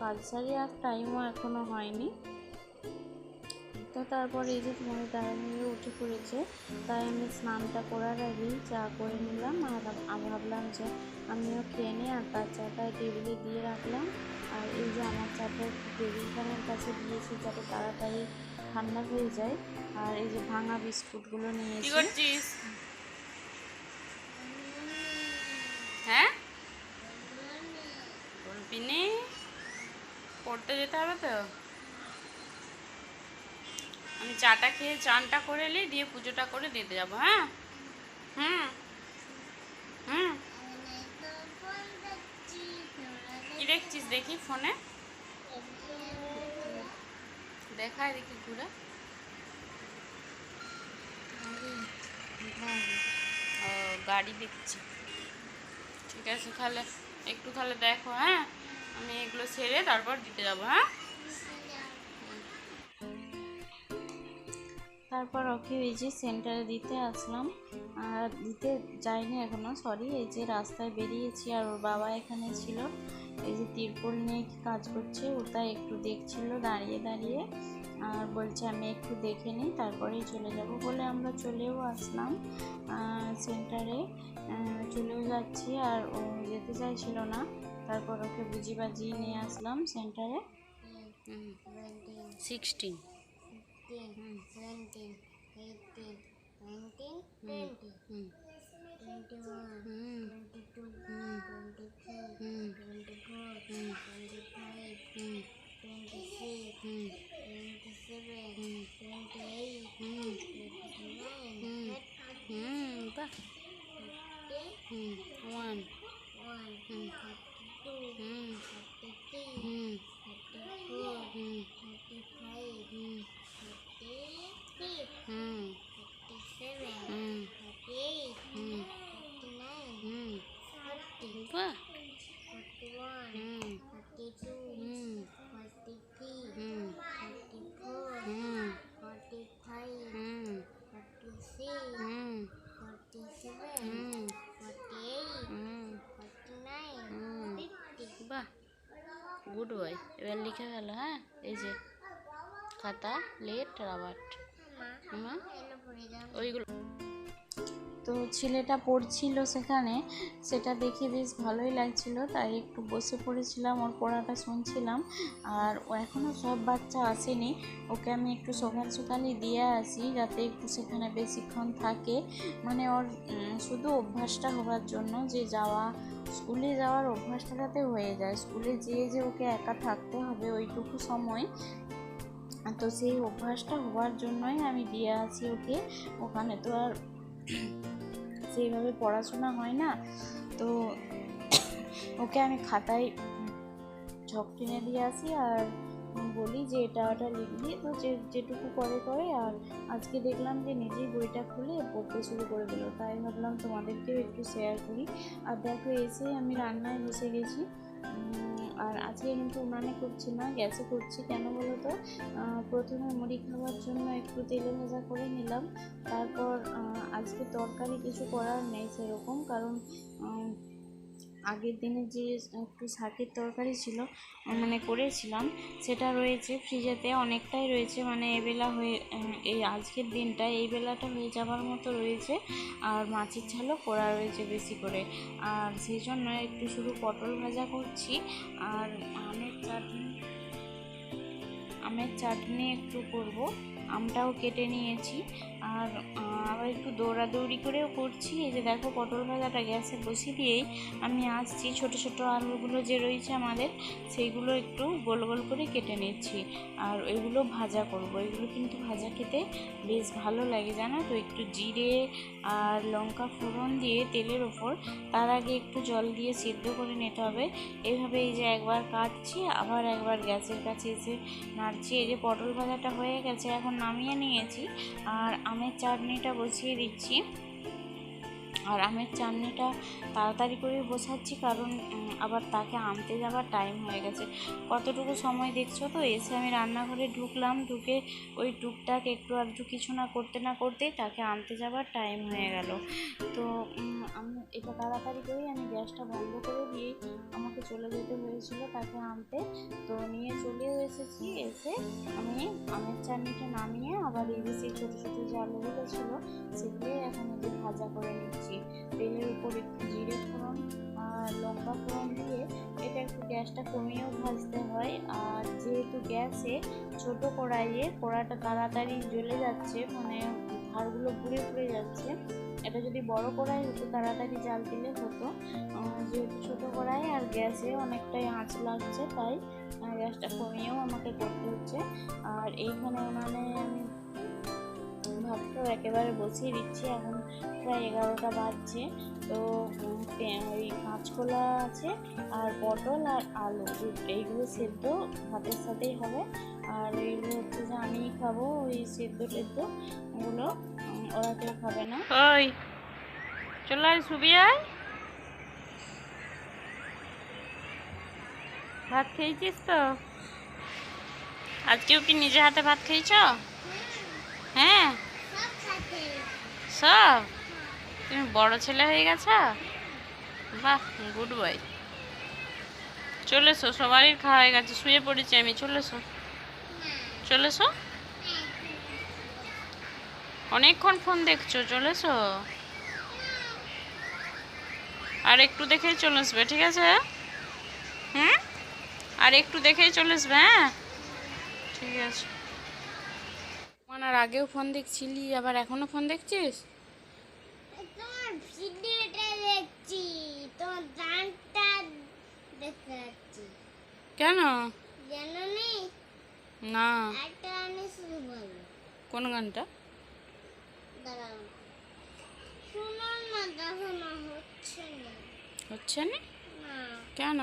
এই যে আমার কাজ সারি আর টাইমও এখনও হয়নি। তো তারপর এই যে তোমাদের দাদা মিলে উঠে পড়েছে তাই আমি স্নানটা করার আগেই চা করে নিলাম আর আমি ভাবলাম যে আমিও খেয়ে নিই আর তার চাটা টেবিলে দিয়ে রাখলাম। আর এই যে আমার চাটা টেবিল ফ্যানের কাছে দিয়েছি যাতে তাড়াতাড়ি ঠান্ডা হয়ে যায়। আর এই যে ভাঙা বিস্কুটগুলো নিয়েছি হ্যাঁ? পড়তে যেতে হবে তো? আমি চাটা খেয়ে চানটা করে এলি দিয়ে পুজোটা করে দিতে যাব হ্যাঁ? হুম। হুম। কি দেখছিস দেখি ফোনে? দেখায় দেখি ঘুরে। গাড়ি দেখছি। ঠিক আছে, তাহলে একটু তাহলে দেখো হ্যাঁ? সেরে তারপর দিতে যাব হ্যাঁ? তারপর ওকে এই যে সেন্টারে দিতে আসলাম। আর দিতে যাইনি এখনও সরি এই যে রাস্তায় বেরিয়েছি আর ওর বাবা এখানে ছিল। এই যে তিরপল নিয়ে কি কাজ করছে ওটা একটু দেখছিল দাঁড়িয়ে দাঁড়িয়ে। আর বলছে, আমি একটু দেখে নিই, তারপরেই চলে যাব, বলে আমরা চলেও আসলাম সেন্টারে চলেও যাচ্ছি আর ও যেতে চাইছিল না। তারপর ওকে বুঝি বাজিয়ে নিয়ে আসলাম সেন্টারে সিক্সটিন বাহ হুম ওয়ান হুম What? খাতা লেট রাবার্ট ওইগুলো। তো ছেলেটা পড়ছিল সেখানে, সেটা দেখে বেশ ভালোই লাগছিল, তাই একটু বসে পড়েছিলাম, ওর পড়াটা শুনছিলাম। আর ও এখনও সব বাচ্চা আসেনি, ওকে আমি একটু সকাল সকালই দিয়ে আসি, যাতে একটু সেখানে বেশিক্ষণ থাকে। মানে ওর শুধু অভ্যাসটা হওয়ার জন্য যে যাওয়া, স্কুলে যাওয়ার অভ্যাসটা যাতে হয়ে যায়, স্কুলে যেয়ে যে ওকে একা থাকতে হবে, ওইটুকু সময় তো সেই অভ্যাসটা হওয়ার জন্যই আমি দিয়ে আসি ওকে। ওখানে তো আর সেইভাবে পড়াশোনা হয় না। তো ওকে আমি খাতায় ছক টেনে দিয়ে আসি আর বলি যে এটা ওটা লিখবি। তো যে যেটুকু করে করে আর আজকে দেখলাম যে নিজেই বইটা খুলে পড়তে শুরু করে দিল। তাই ভাবলাম তোমাদেরকেও একটু শেয়ার করি। আর দেখো এসে আমি রান্নায় বসে গেছি। আর আজকে কিন্তু উনানে করছি না, গ্যাসে করছি কেন বলো তো? প্রথমে মুড়ি খাওয়ার জন্য একটু তেলে ভাজা করে নিলাম, তারপর আজকে তরকারি কিছু করার নেই সেরকম, কারণ আগের দিনে যে একটু শাকের তরকারি ছিল মানে করেছিলাম, সেটা রয়েছে ফ্রিজেতে, অনেকটাই রয়েছে মানে এবেলা হয়ে এই আজকের দিনটা এই বেলাটা হয়ে যাবার মতো রয়েছে, আর মাছের ঝালও করা রয়েছে বেশি করে। আর সেই জন্য একটু শুধু পটল ভাজা করছি, আর আমের চাটনি আমের চাটনি একটু করব, আমটাও কেটে নিয়েছি আর আবার একটু দৌড়াদৌড়ি করেও করছি। এই যে দেখো পটল ভাজাটা গ্যাসে বসিয়ে দিয়েই আমি আসছি। ছোট ছোট আলুগুলো যে রয়েছে আমাদের, সেইগুলো একটু গোল গোল করে কেটে নিচ্ছি। আর ওইগুলো ভাজা করব। এগুলো কিন্তু ভাজা খেতে বেশ ভালো লাগে, জানো তো? একটু জিরে আর লঙ্কা ফোড়ন দিয়ে তেলের ওপর, তার আগে একটু জল দিয়ে সিদ্ধ করে নিতে হবে। এইভাবে এই যে একবার কাটছি, আবার একবার গ্যাসের কাছে এসে নাড়ছি। এই যে পটল ভাজাটা হয়ে গেছে, এখন নামিয়ে নিয়েছি। আর আমের চাটনিটা বসিয়ে দিচ্ছি। আর আমের চাটনিটা তাড়াতাড়ি করে বসাচ্ছি কারণ আবার তাকে আনতে যাওয়ার টাইম হয়ে গেছে। কতটুকু সময় দেখছ তো? এসে আমি রান্নাঘরে ঢুকলাম, ঢুকে ওই টুকটাক একটু আধটু কিছু না করতে না করতেই তাকে আনতে যাওয়ার টাইম হয়ে গেল। তো আমি এটা তাড়াতাড়ি করেই আমি গ্যাসটা বন্ধ করে দিয়ে আমাকে চলে যেতে হয়েছিল তাকে আনতে। তো নিয়ে চলেও এসেছি, এসে আমি আমের চাটনিটা নামিয়ে আবার এই যে ছোটো ছোটো যে আলুগুলো ছিল, সেগুলোই এখন ভাজা করে নিচ্ছি। তেলের উপর একটু জিরে ফোড়ন আর লঙ্কা ফোড়ন দিয়ে এটা একটু গ্যাসটা কমিয়েও ভাজতে হয়। আর যেহেতু গ্যাসে ছোট কড়াইয়ে কড়াটা তাড়াতাড়ি জ্বলে যাচ্ছে মানে ধারগুলো পুড়ে পুড়ে যাচ্ছে, এটা যদি বড় কড়াই হতো, তাড়াতাড়ি জাল দিলে হতো। যেহেতু ছোটো কড়াই আর গ্যাসে অনেকটাই আঁচ লাগছে, তাই গ্যাসটা কমিয়েও আমাকে করতে হচ্ছে। আর এইখানে মানে আমি ভাতটাও একেবারে বসিয়ে দিচ্ছি, এখন প্রায় এগারোটা বাজছে। তো ওই কাঁচকলা আছে আর পটল আর আলু এইগুলো সেদ্ধ ভাতের সাথেই হবে। আর এইগুলো হচ্ছে যে আমি খাব, ওই সেদ্ধ টেদ্ধ ওগুলো ওরা কেউ খাবে না। ওই, চলে আয় সুবি, আয়। ভাত খেয়েছিস তো? আজকেও কি নিজে হাতে ভাত খেয়েছ? হ্যাঁ? সব তুমি বড় ছেলে হয়ে গেছ? বাহ গুড বয় চলে এসো সবারই খাওয়া হয়ে গেছে, শুয়ে পড়েছি আমি চলে এসো চলে এসো অনেকক্ষণ ফোন দেখছ চলে আর একটু দেখেই চলে আসবে, ঠিক আছে? হুম? আর একটু দেখেই চলে আসবে হ্যাঁ? ঠিক আছে। আর আগেও ফোন দেখছিলি আবার এখনও ফোন দেখছিস? তোমার ভিডিওটা দেখছি তোমার গানটা দেখতে যাচ্ছি কেন? জানো নেই না। একটা গানে শুধু বলো। কোন গানটা? দাঁড়াও। শুনো না দেখো না হচ্ছে না। হচ্ছে না? না। কেন?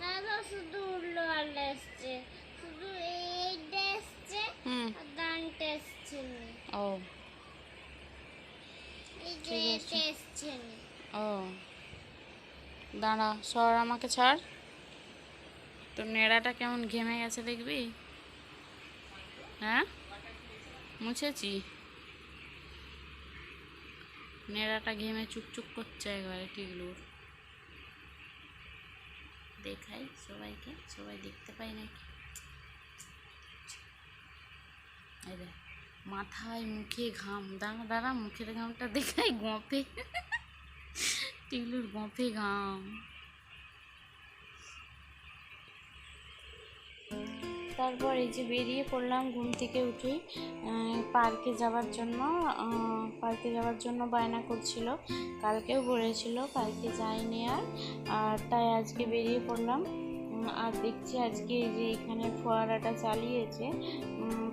দাদা শুধু উল্লো আলো এসছে। শুধু এইটা এসছে হুম আর গানটা এসছে না ও এই যে ঠিক এটা আছে। এসছে না ও দাঁড়া, সর আমাকে ছাড়। তো নেড়াটা কেমন ঘেমে গেছে দেখবি? হ্যাঁ? মুছেছি? নেড়াটা ঘেমে চুকচুক করছে একবারে টিগলুর। দেখাই সবাইকে, সবাই দেখতে পাই নাকি? মাথায় মুখে ঘাম, দাঁড়া দাঁড়া, মুখের ঘামটা দেখাই গঁপে। টিগলুর গঁপে ঘাম তারপর এই যে বেরিয়ে পড়লাম ঘুম থেকে আহ, পার্কে যাওয়ার জন্য পার্কে যাওয়ার জন্য বায়না করছিল। কালকেও বলেছিল কালকে যাইনি আর আর তাই আজকে বেরিয়ে পড়লাম। আর দেখছি আজকে যে এখানে ফোয়ারাটা চালিয়েছে।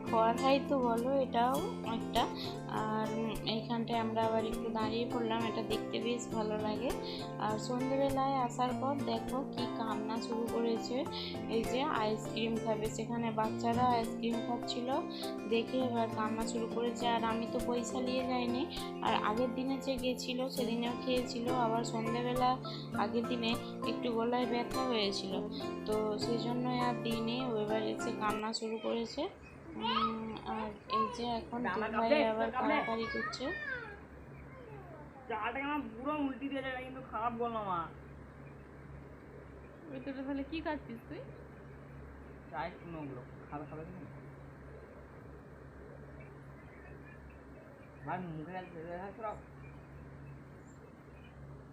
ফোয়ারাই তো বলো এটাও একটা আর এইখানটায় আমরা আবার একটু দাঁড়িয়ে পড়লাম, এটা দেখতে বেশ ভালো লাগে। আর সন্ধেবেলায় আসার পর দেখো কি কান্না শুরু করেছে। এই যে আইসক্রিম খাবে, সেখানে বাচ্চারা আইসক্রিম খাচ্ছিল, দেখে এবার কান্না শুরু করেছে। আর আমি তো পয়সা নিয়ে যাইনি, আর আগের দিনে যে গেছিল, সেদিনেও খেয়েছিল। আবার সন্ধেবেলা আগের দিনে একটু গলায় ব্যথা হয়েছিল, তো সেই জন্য আর দিনে ও এবার এসে কান্না শুরু করেছে। আর এই যে এখন ভাই আবার তাড়াতাড়ি করছে। চাটাকে আমার পুরো উল্টি দিয়ে কিন্তু খারাপ বললাম মা। ওই তোটা তাহলে কি খাচ্ছিস তুই? চাই শুনোগুলো খাবে খাবে কি? ভাই মুখে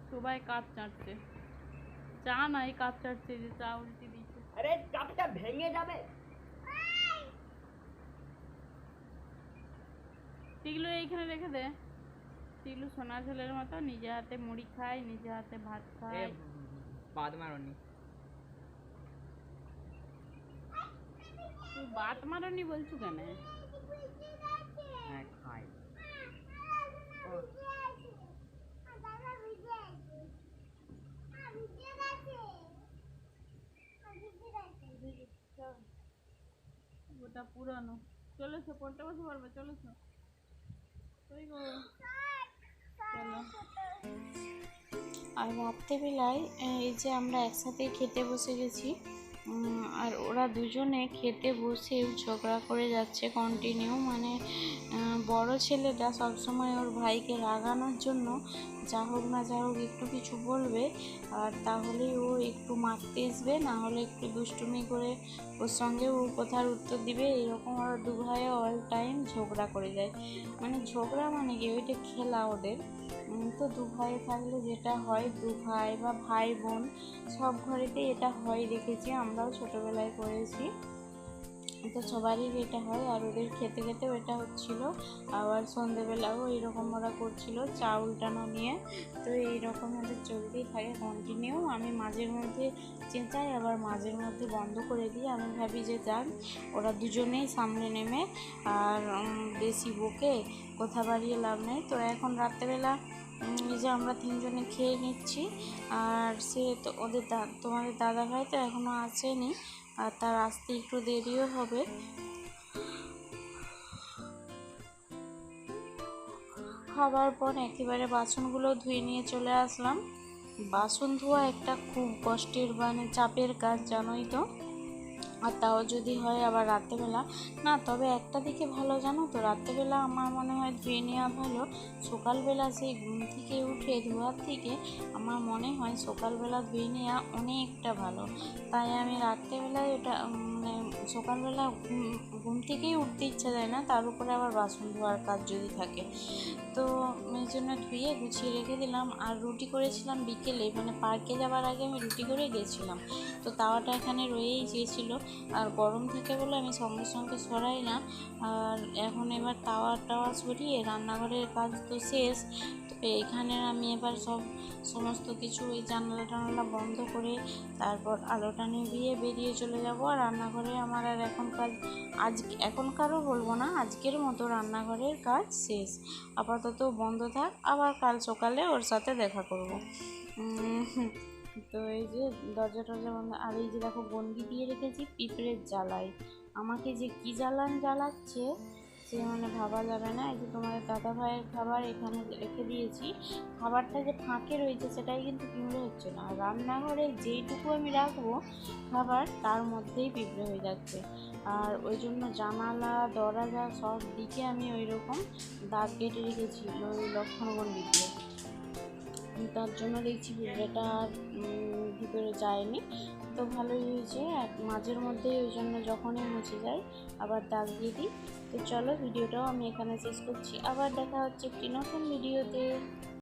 সবাই কাপ চাটছে। চা নাই কাপ চাটছে যে চা উল্টে দিচ্ছে। আরে চাপটা ভেঙে যাবে। টিগলু এইখানে রেখে দে। টিগলু সোনা ছেলের মতো নিজে হাতে মুড়ি খায় নিজে হাতে ভাত খায়। বাদ মারনি। তুই বাত মারনি বলছু কেন? হ্যাঁ খাই। ওটা পুরানো। চলেছো পড়তে বসে পারবে চলেছো আর রাত্রেবেলায় এই যে আমরা একসাথে খেতে বসে গেছি আর ওরা দুজনে খেতে বসে ঝগড়া করে যাচ্ছে কন্টিনিউ মানে বড় ছেলেটা সবসময় ওর ভাইকে রাগানোর জন্য যা হোক না যা হোক একটু কিছু বলবে আর তাহলেই ও একটু মারতে আসবে, না হলে একটু দুষ্টুমি করে ওর সঙ্গে ও কথার উত্তর দিবে, এরকম ওরা দু ভাই অল টাইম ঝগড়া করে যায়। মানে ঝগড়া মানে কি? ওইটা খেলা ওদের। তো দু ভাই থাকলে যেটা হয়, দু ভাই বা ভাই বোন সব ঘরেতেই এটা হয়, দেখেছি আমরাও ছোটোবেলায় করেছি। তো সবারই এটা হয় আর ওদের খেতে খেতেও এটা হচ্ছিল। আবার সন্ধেবেলাও এইরকম ওরা করছিল চা উল্টানো নিয়ে। তো এইরকম ওদের চলতেই থাকে কন্টিনিউ আমি মাঝের মধ্যে চেঁচাই আবার মাঝের মধ্যে বন্ধ করে দিই। আমি ভাবি যে যান ওরা দুজনেই সামনে নেমে আর বেশি বকে, কথা বাড়িয়ে লাভ নেই। তো এখন রাত্রেবেলা এই যে আমরা তিনজনে খেয়ে নিচ্ছি। আর সে তো ওদের দা- তোমাদের দাদা ভাই তো এখনও আসেনি, আর তার আসতে একটু দেরিও হবে। খাবার পর একেবারে বাসনগুলো ধুয়ে নিয়ে চলে আসলাম। বাসন ধোয়া একটা খুব কষ্টের মানে চাপের কাজ, জানোই তো। আর তাও যদি হয় আবার রাত্রেবেলা। না, তবে একটা দিকে ভালো জানো তো, রাত্রেবেলা আমার মনে হয় ধুয়ে নেওয়া ভালো। সকালবেলা সেই ঘুম থেকে উঠে ধোয়ার থেকে আমার মনে হয় সকালবেলা ধুয়ে নেওয়া অনেকটা ভালো। তাই আমি রাত্রেবেলায় ওটা মানে সকালবেলা ঘুম থেকেই উঠতে ইচ্ছা যায় না, তার উপরে আবার বাসন ধোয়ার কাজ যদি থাকে। তো এই জন্য ধুয়ে গুছিয়ে রেখে দিলাম, আর রুটি করেছিলাম বিকেলে মানে পার্কে যাওয়ার আগে আমি রুটি করে গেছিলাম। তো তাওয়াটা এখানে রয়েই গিয়েছিল, আর গরম থাকে বলে আমি সঙ্গে সঙ্গে সরাই না। আর এখন এবার তাওয়া টাওয়া সরিয়ে রান্নাঘরের কাজ তো শেষ, তো এখানে আমি এবার সব সমস্ত কিছু ওই জানালা টানালা বন্ধ করে তারপর আলোটা নিভিয়ে বেরিয়ে চলে যাব, আর রান্নাঘরে আমার আর এখন কাজ আজ, এখনকারও বলব না, আজকের মতো রান্নাঘরের কাজ শেষ। আপাতত বন্ধ থাক, আবার কাল সকালে ওর সাথে দেখা করব। তো এই যে দরজা টরজা বন্ধ, আর এই যে দেখো বন্দি দিয়ে রেখেছি পিঁপড়ের জ্বালায়। আমাকে যে কী জ্বালান জ্বালাচ্ছে সে মানে ভাবা যাবে না। এই যে তোমাদের দাদা ভাইয়ের খাবার এখানে রেখে দিয়েছি। খাবারটা যে ফাঁকে রয়েছে সেটাই কিন্তু পিঁপড়ে হচ্ছে না। রান্নাঘরে যেইটুকু আমি রাখব খাবার, তার মধ্যেই পিঁপড়ে হয়ে যাচ্ছে। আর ওই জন্য জানালা, দরজা সব দিকে আমি ওই রকম দাগ কেটে রেখেছি ওই লক্ষণগণ দিকে। তার জন্য দেখছি পিঁপড়েটা ভিতরে যায়নি। তো ভালোই হয়েছে। মাঝের মধ্যেই ওই জন্য যখনই মুছে যায় আবার দাগ দিয়ে দিই। তো চলো ভিডিওটাও আমি এখানে শেষ করছি। আবার দেখা হচ্ছে একটি নতুন ভিডিওতে।